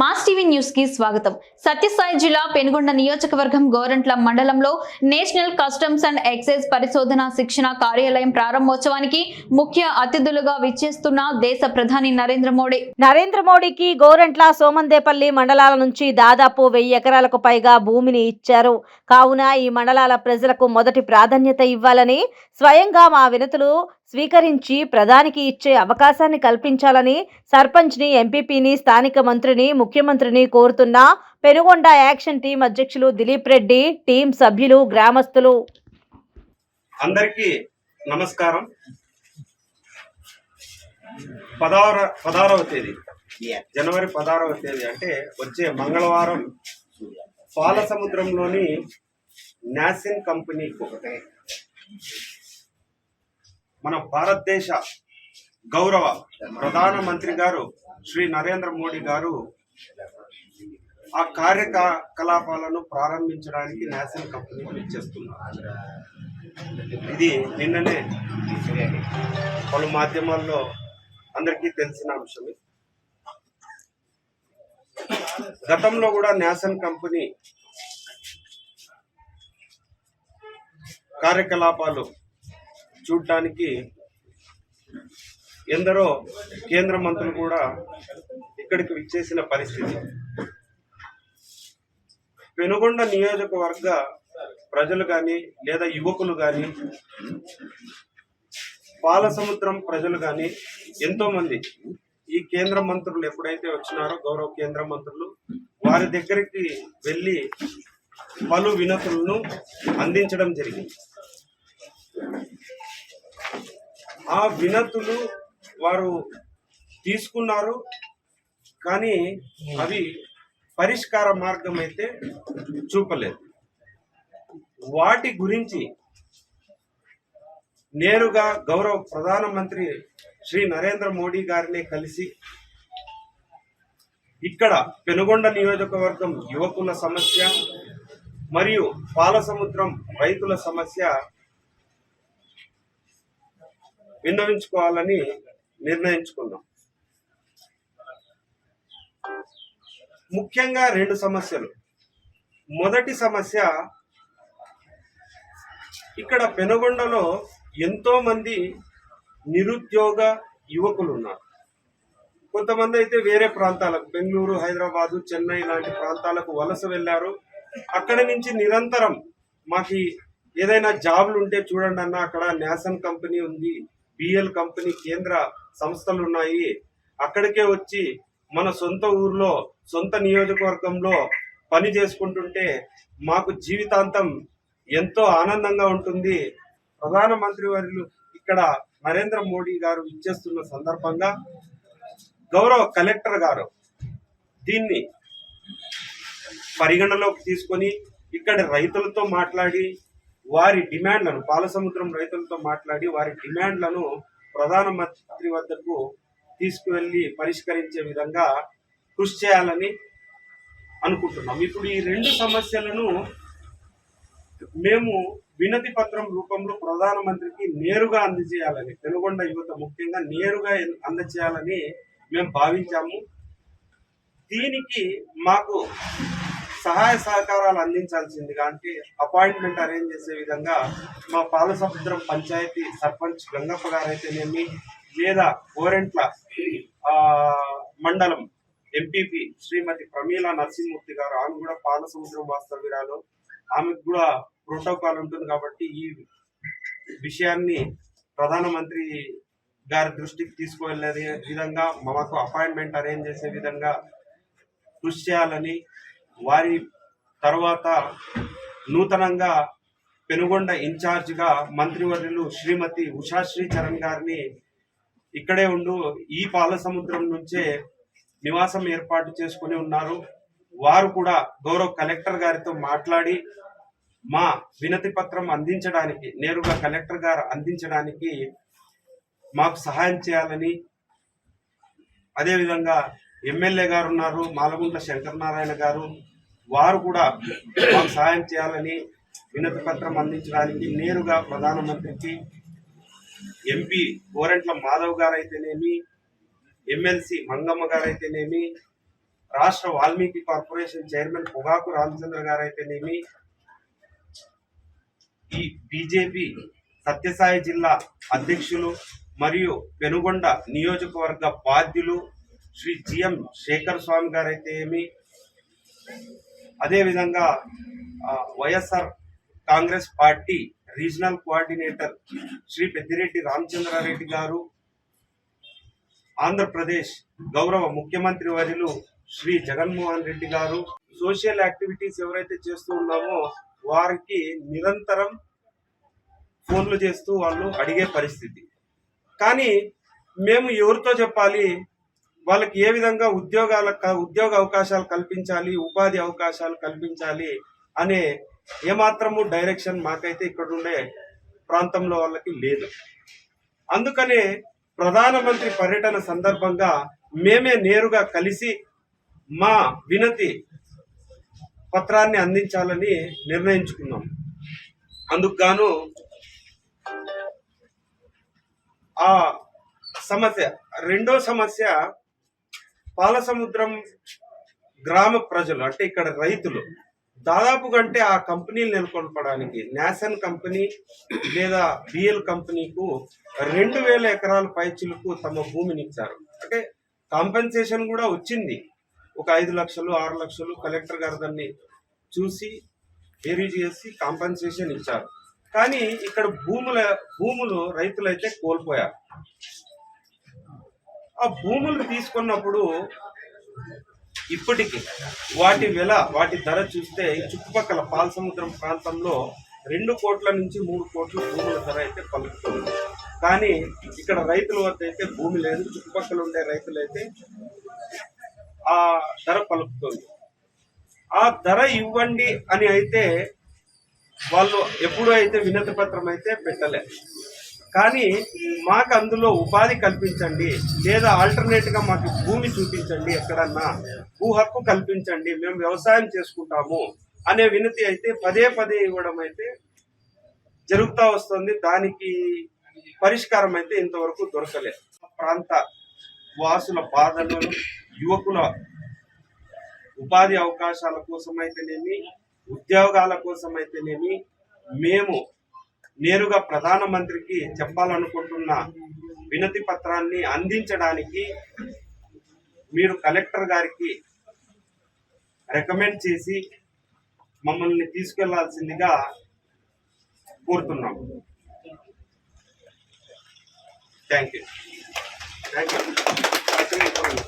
Mass TV న్యూస్కి స్వాగతం. సత్యసాయి జిల్లా పెనుగొండ నియోజకవర్గం గోరంట్ల మండలంలో నేషనల్ కస్టమ్స్ అండ్ ఎక్సైజ్ పరిశోధన శిక్షణ కార్యాలయం ప్రారంభోత్సవానికి ముఖ్య అతిథులుగా విచ్చేస్తున్న దేశ ప్రధాని నరేంద్ర మోడీ. నరేంద్ర మోడీకి గోరంట్ల సోమందేపల్లి మండలాల నుంచి దాదాపు వెయ్యి ఎకరాలకు పైగా భూమిని ఇచ్చారు. కావున ఈ మండలాల ప్రజలకు మొదటి ప్రాధాన్యత ఇవ్వాలని స్వయంగా మా వినతులు స్వీకరించి ప్రధానికి ఇచ్చే అవకాశాన్ని కల్పించాలని సర్పంచ్ని ఎంపీపీని స్థానిక మంత్రిని ముఖ్యమంత్రిని కోరుతున్న పెనుగొండ యాక్షన్ టీం అధ్యక్షులు దిలీప్ రెడ్డి టీం సభ్యులు గ్రామస్తులు. అందరికీ నమస్కారం. పదహార పదహారవ తేదీ. జనవరి పదహారవ తేదీ అంటే వచ్చే మంగళవారం పాల సముద్రంలోని నాసిన్ కంపెనీ మన భారతదేశ గౌరవ ప్రధానమంత్రి గారు శ్రీ నరేంద్ర మోడీ గారు ఆ కార్యకలాపాలను ప్రారంభించడానికి నేషనల్ కంపెనీ ఇచ్చేస్తున్నారు ఇది నిన్ననే పలు మాధ్యమాల్లో అందరికీ తెలిసిన అంశమే. గతంలో కూడా నేషన్ కంపెనీ కార్యకలాపాలు చూడటానికి ఎందరో కేంద్ర మంత్రులు కూడా ఇక్కడికి విచ్చేసిన పరిస్థితి. పెనుగొండ నియోజకవర్గ ప్రజలు కానీ లేదా యువకులు కానీ పాలసముద్రం ప్రజలు కానీ ఎంతోమంది ఈ కేంద్ర మంత్రులు ఎప్పుడైతే వచ్చినారో గౌరవ కేంద్ర మంత్రులు వారి దగ్గరికి వెళ్ళి పలు వినతులను అందించడం జరిగింది. ఆ వినతులు వారు తీసుకున్నారు. కానీ అవి పరిష్కార మార్గం అయితే చూపలేదు. వాటి గురించి నేరుగా గౌరవ ప్రధానమంత్రి శ్రీ నరేంద్ర మోడీ గారిని కలిసి ఇక్కడ పెనుగొండ నియోజకవర్గం యువకుల సమస్య మరియు పాలసముద్రం రైతుల సమస్య విన్నవించుకోవాలని నిర్ణయించుకున్నాం. ముఖ్యంగా రెండు సమస్యలు. మొదటి సమస్య ఇక్కడ పెనుగొండలో ఎంతో మంది నిరుద్యోగ యువకులు ఉన్నారు కొంతమంది అయితే వేరే ప్రాంతాలకు బెంగళూరు హైదరాబాదు చెన్నై లాంటి ప్రాంతాలకు వలస వెళ్ళారు. అక్కడి నుంచి నిరంతరం మాకు ఏదైనా జాబ్లు ఉంటే చూడండి అన్న అక్కడ నేషన్ కంపెనీ ఉంది బిఎల్ కంపెనీ కేంద్ర సంస్థలు ఉన్నాయి అక్కడికే వచ్చి మన సొంత ఊర్లో సొంత నియోజకవర్గంలో పని చేసుకుంటుంటే మాకు జీవితాంతం ఎంతో ఆనందంగా ఉంటుంది. ప్రధానమంత్రి వర్యులు ఇక్కడ నరేంద్ర మోడీ గారు ఇచ్చేస్తున్న సందర్భంగా గౌరవ కలెక్టర్ గారు దీన్ని పరిగణలోకి తీసుకొని ఇక్కడ రైతులతో మాట్లాడి వారి డిమాండ్లను పాలసముద్రం రైతులతో మాట్లాడి వారి డిమాండ్లను ప్రధానమంత్రి వద్దకు తీసుకువెళ్ళి పరిష్కరించే విధంగా కృషి చేయాలని అనుకుంటున్నాం. ఇప్పుడు ఈ రెండు సమస్యలను మేము వినతి పత్రం రూపంలో ప్రధానమంత్రికి నేరుగా అందజేయాలని పెనుగొండ యువత ముఖ్యంగా నేరుగా అందజేయాలని మేము భావించాము. దీనికి మాకు సహాయ సహకారాలు అందించాల్సిందిగా అంటే అపాయింట్మెంట్ అరేంజ్ చేసే విధంగా మా పాలసముద్రం పంచాయతీ సర్పంచ్ గంగప్ప గారు అయితేనేమి లేదా ఓరెంట్ల మండలం ఎంపీపీ శ్రీమతి ప్రమీల నరసింహమూర్తి గారు ఆమె కూడా పాలసముద్రం వాస్తవ్యురాలు ఆమెకు కూడా ప్రోటోకాల్ ఉంటుంది కాబట్టి ఈ విషయాన్ని ప్రధానమంత్రి గారి దృష్టికి తీసుకువెళ్ళే విధంగా మాకు అపాయింట్మెంట్ అరేంజ్ చేసే విధంగా కృషి చేయాలని వారి తర్వాత నూతనంగా పెనుగొండ ఇన్ఛార్జిగా మంత్రివర్యులు శ్రీమతి ఉషాశ్రీ చరణ్ గారిని ఇక్కడే ఉండు ఈ పాల సముద్రం నుంచే నివాసం ఏర్పాటు చేసుకుని ఉన్నారు. వారు కూడా గౌరవ కలెక్టర్ గారితో మాట్లాడి మా వినతి పత్రం అందించడానికి నేరుగా కలెక్టర్ గారు అందించడానికి మాకు సహాయం చేయాలని అదేవిధంగా ఎమ్మెల్యే గారు ఉన్నారు మాలగుంట శంకరనారాయణ గారు. వారు కూడా మాకు సహాయం చేయాలని వినతి పత్రం అందించడానికి నేరుగా ప్రధానమంత్రికి ఎంపీ గోరెంట్ల మాధవ్ గారు అయితేనేమి ఎమ్మెల్సీ మంగమ్మ గారు అయితేనేమి రాష్ట్ర వాల్మీకి కార్పొరేషన్ చైర్మన్ పొగాకు రామచంద్ర గారు అయితేనేమి ఈ బీజేపీ సత్యసాయి జిల్లా అధ్యక్షులు మరియు పెనుగొండ నియోజకవర్గ బాధ్యులు శ్రీ జిఎం శేఖర్ స్వామి గారైతే ఏమి? అదేవిధంగా YSR Congress party regional coordinator Shri Peddireddy Ramachandra Reddy గారు ఆంధ్రప్రదేశ్ గౌరవ ముఖ్యమంత్రి వర్యులు శ్రీ జగన్మోహన్ రెడ్డి గారు. సోషల్ యాక్టివిటీస్ ఎవరైతే చేస్తూ ఉన్నామో వారికి నిరంతరం ఫోన్లు చేస్తూ వాళ్ళు అడిగే పరిస్థితి. కానీ మేము ఎవరితో చెప్పాలి? వాళ్ళకి ఏ విధంగా ఉద్యోగాల ఉద్యోగ అవకాశాలు కల్పించాలి ఉపాధి అవకాశాలు కల్పించాలి అనే ఏమాత్రము డైరెక్షన్ మాకైతే ఇక్కడ ఉండే ప్రాంతంలో వాళ్ళకి లేదు. అందుకనే ప్రధానమంత్రి పర్యటన సందర్భంగా మేమే నేరుగా కలిసి మా వినతి పత్రాన్ని అందించాలని నిర్ణయించుకున్నాం. అందుకు గాను ఆ సమస్య రెండో సమస్య పాలసముద్రం గ్రామ ప్రజలు అంటే ఇక్కడ రైతులు దాదాపు కంటే ఆ కంపెనీలు నెలకొల్పడానికి నాసన్ కంపెనీ లేదా బిఎల్ కంపెనీకు రెండు వేల ఎకరాల పైచులకు తమ భూమిని ఇచ్చారు అంటే కాంపెన్సేషన్ కూడా వచ్చింది. ఒక ఐదు లక్షలు ఆరు లక్షలు కలెక్టర్ గారు దాన్ని చూసి ఏరీ చేసి కాంపెన్సేషన్ ఇచ్చారు. కానీ ఇక్కడ భూముల భూములు రైతులైతే కోల్పోయారు. ఆ భూములు తీసుకున్నప్పుడు ఇప్పటికి వాటి వెల వాటి ధర చూస్తే చుట్టుపక్కల చుట్టుపక్కల పాలసముద్రం ప్రాంతంలో రెండు కోట్ల నుంచి మూడు కోట్ల భూముల ధర అయితే పలుకుతుంది. కానీ ఇక్కడ రైతుల వద్ద అయితే భూమి లేదు చుట్టుపక్కల ఉండే రైతులైతే ఆ ధర పలుకుతుంది. ఆ ధర ఇవ్వండి అని అయితే వాళ్ళు ఎప్పుడూ అయితే వినతి పత్రం అయితే పెట్టలే. కానీ మాకు అందులో ఉపాధి కల్పించండి లేదా ఆల్టర్నేట్గా మాకు భూమి చూపించండి ఎక్కడన్నా భూ హక్కు కల్పించండి మేము వ్యవసాయం చేసుకుంటాము అనే వినతి అయితే పదే పదే ఇవ్వడం అయితే జరుగుతూ వస్తుంది. దానికి పరిష్కారం అయితే ఇంతవరకు దొరకలేదు. ప్రాంత వాసుల బాధలు యువకుల ఉపాధి అవకాశాల కోసమైతేనేమి ఉద్యోగాల కోసమైతేనేమి మేము నేరుగా ప్రధానమంత్రికి చెప్పాలనుకుంటున్న వినతి పత్రాన్ని అందించడానికి మీరు కలెక్టర్ గారికి రికమెండ్ చేసి మమ్మల్ని తీసుకెళ్ళాల్సిందిగా కోరుతున్నాం. Thank you thank you